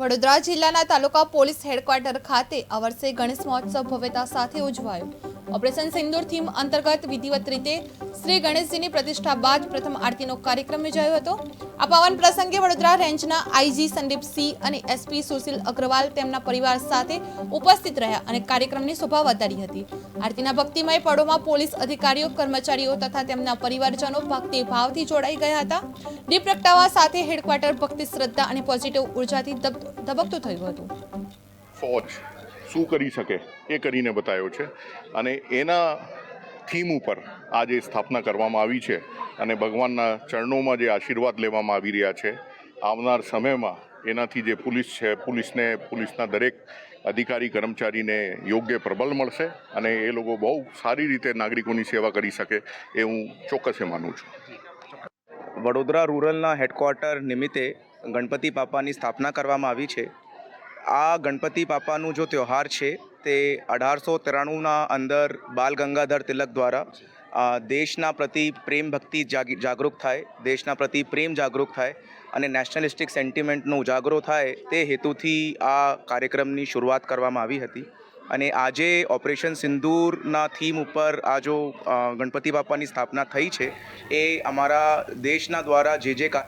વડોદરા જિલ્લાના તાલુકા police headquarter ખાતે આ વર્ષે ગણેશ મહોત્સવ ભવ્યતા સાથે ઉજવાયો. ઓપરેશન સિંદૂર થીમ અંતર્ગત વિધિવત રીતે શ્રી ગણેશજીની પ્રતિષ્ઠા બાદ પ્રથમ આરતીનો કાર્યક્રમ યોજાયો હતો. આ પાવન પ્રસંગે વડોદરા રેન્જના આઈજી સંદીપ સિંહ અને એસપી સુશીલ અગ્રવાલ તેમના પરિવાર સાથે ઉપસ્થિત રહ્યા અને કાર્યક્રમની શોભા વધારી હતી. આરતીના ભક્તિમય પળોમાં પોલીસ અધિકારીઓ, કર્મચારીઓ તથા તેમના પરિવારજનો ભક્તિ ભાવથી જોડાઈ ગયા હતા. દીપ પ્રગટાવા સાથે હેડક્વાર્ટર ભક્તિ શ્રદ્ધા અને પોઝિટિવ ઉર્જાથી ધબકતું થયું હતું. ફોજ શું કરી શકે એ કરીને બતાવ્યો છે. અને એના થીમ ઉપર આજે સ્થાપના કરવામાં આવી છે અને ભગવાનના ચરણોમાં જે આશીર્વાદ લેવામાં આવી રહ્યા છે, આવનાર સમયમાં એનાથી જે પોલીસ છે, પોલીસને, પોલીસના દરેક અધિકારી, કર્મચારીને યોગ્ય પ્રબલ મળશે અને એ લોકો બહુ સારી રીતે નાગરિકોની સેવા કરી શકે એ હું ચોક્કસે માનું છું. વડોદરા રૂરલના હેડક્વાર્ટર નિમિત્તે ગણપતિ બાપાની સ્થાપના કરવામાં આવી છે. આ ગણપતિ બાપાનું જો તહેવાર છે, તે અઢારસો ત્રાણુંના અંદર બાલ ગંગાધર તિલક દ્વારા દેશના પ્રતિ પ્રેમ ભક્તિ જાગૃત થાય, દેશના પ્રતિ પ્રેમ જાગૃત થાય અને નેશનલિસ્ટિક સેન્ટિમેન્ટનો ઉજાગરો થાય, તે હેતુથી આ કાર્યક્રમની શરૂઆત કરવામાં આવી હતી. અને આજે ઓપરેશન સિંદૂરના થીમ ઉપર આ જો ગણપતિ બાપાની સ્થાપના થઈ છે, એ અમારા દેશના દ્વારા જે જે